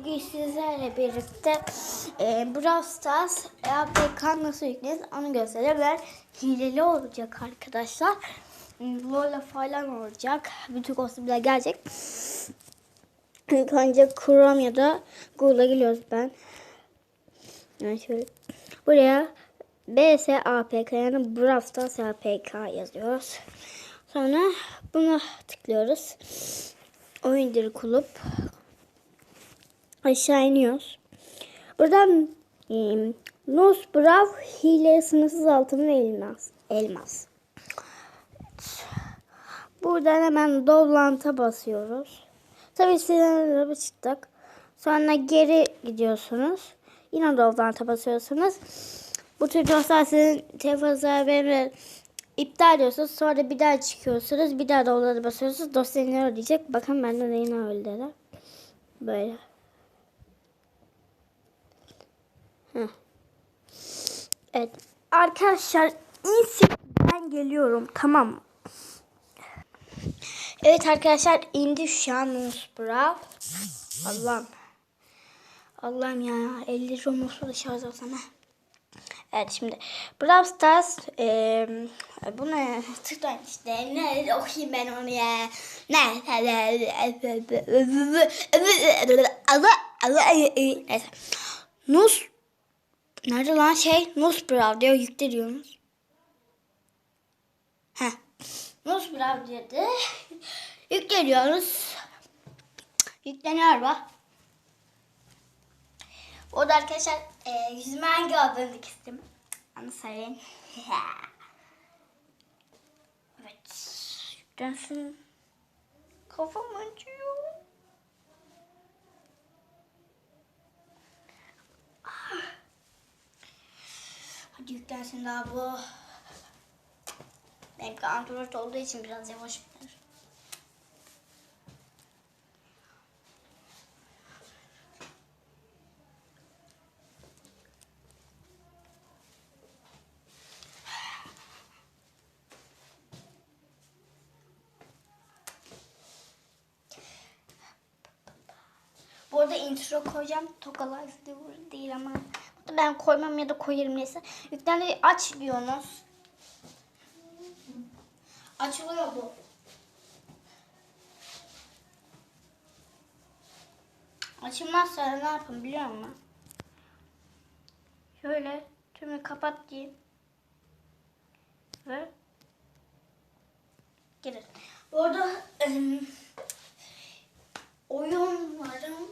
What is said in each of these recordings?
Bugün sizlerle birlikte e, Brawl Stars APK nasıl yüklenir onu göstereceğim. Ben hileli olacak arkadaşlar. Hmm, Böyle falan olacak. Bütün kostümler gelecek. İlk önce Chrome ya da Google'a giriyoruz ben. Yani şöyle. Buraya BS APK yani Brawl Stars APK yazıyoruz. Sonra buna tıklıyoruz. Oyunları kulüp aşağı iniyoruz. Buradan e, Nos Brav hile sınırsız altın ve elmas. elmas. Buradan hemen Dovlant'a basıyoruz. Tabii sizden çıktık. Sonra geri gidiyorsunuz. Yine Dovlant'a basıyorsunuz. Bu tür dosyalar sizin telefonunuzda benimle iptal ediyorsunuz. Sonra bir daha çıkıyorsunuz. Bir daha Dovlant'a basıyorsunuz. Dosyanı ne ödeyecek? Bakın bende de yine öyle dedi. Böyle. Heh. Evet. Arkadaşlar ben geliyorum tamam mı? Evet arkadaşlar indi şu an Brav. Allah'ım. Allah'ım ya 50 Romus'u da şarj alsana. Evet şimdi Brawl Stars e, bu ne tıklayın işte ne okuyayım ben onu ya ne neyse Nus Nerede lan şey? Nusbrav diyor yükle diyorsunuz. Heh. Nusbrav dedi. Yükleniyoruz. Yükleniyor bak. O da arkadaşlar e, yüzüme hangi adını diktim? Onu söyleyin. evet. Yüklensin. Kafam acıyor. Hadi yüklensin daha bu. Benimki Android olduğu için biraz yavaş yüklenir. Bu arada intro koyacağım. Toka Life diyor- değil ama. Ben koymam ya da koyarım neyse. Yüklendi aç diyorsunuz. Açılıyor bu. Açılmazsa ne yapın biliyor musun? Şöyle tümü kapat diyeyim. Ve girin. Bu arada em, oyunlarım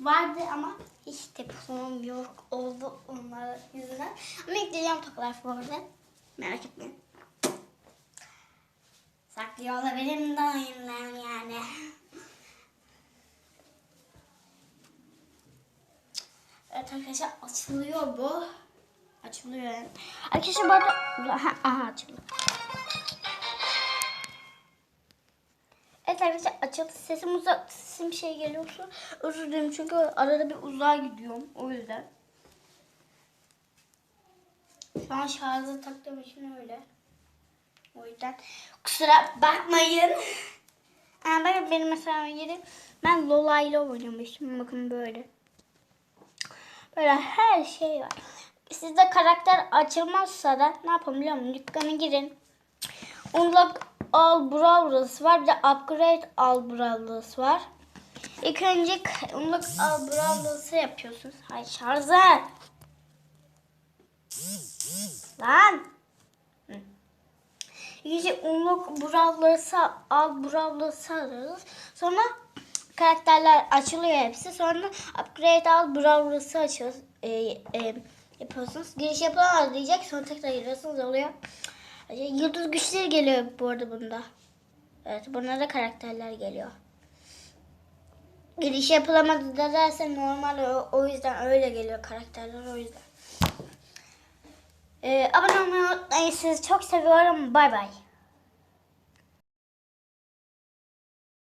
vardı ama hiç telefonum yok oldu onlar yüzünden. Ama yükleyeceğim toplar bu arada. Merak etmeyin. Saklıyor olabilirim de oyunlarım yani. Evet arkadaşlar açılıyor bu. Açılıyor yani. Arkadaşlar bu arada... Ha, aha açıldı. Evet arkadaşlar açıldı. Sesim uzak, sesim bir şey geliyorsa özür dilerim çünkü arada bir uzağa gidiyorum. O yüzden. Şu an şarjı taktığım için öyle. O yüzden kusura bakmayın. Aa, bakın benim mesela yeri ben Lola ile oynamıştım. Bakın böyle. Böyle her şey var. Sizde karakter açılmazsa da ne yapalım biliyor musun? Dükkana girin. Unlock all brawlers var. Bir de upgrade all brawlers var. İlk önce unlock all brawlers'ı yapıyorsunuz. Hay şarjı. Lan. İyice unlock brawlers'ı al alıyoruz. Sonra karakterler açılıyor hepsi. Sonra upgrade al brawlers'ı açıyoruz. E, e, yapıyorsunuz. Giriş yapılamaz diyecek. Sonra tekrar giriyorsunuz oluyor. Yıldız güçleri geliyor bu arada bunda. Evet buna da karakterler geliyor. Giriş yapılamadı da dersen normal o, o yüzden öyle geliyor karakterler o yüzden. Ee, abone olmayı unutmayın. Sizi çok seviyorum. Bay bay.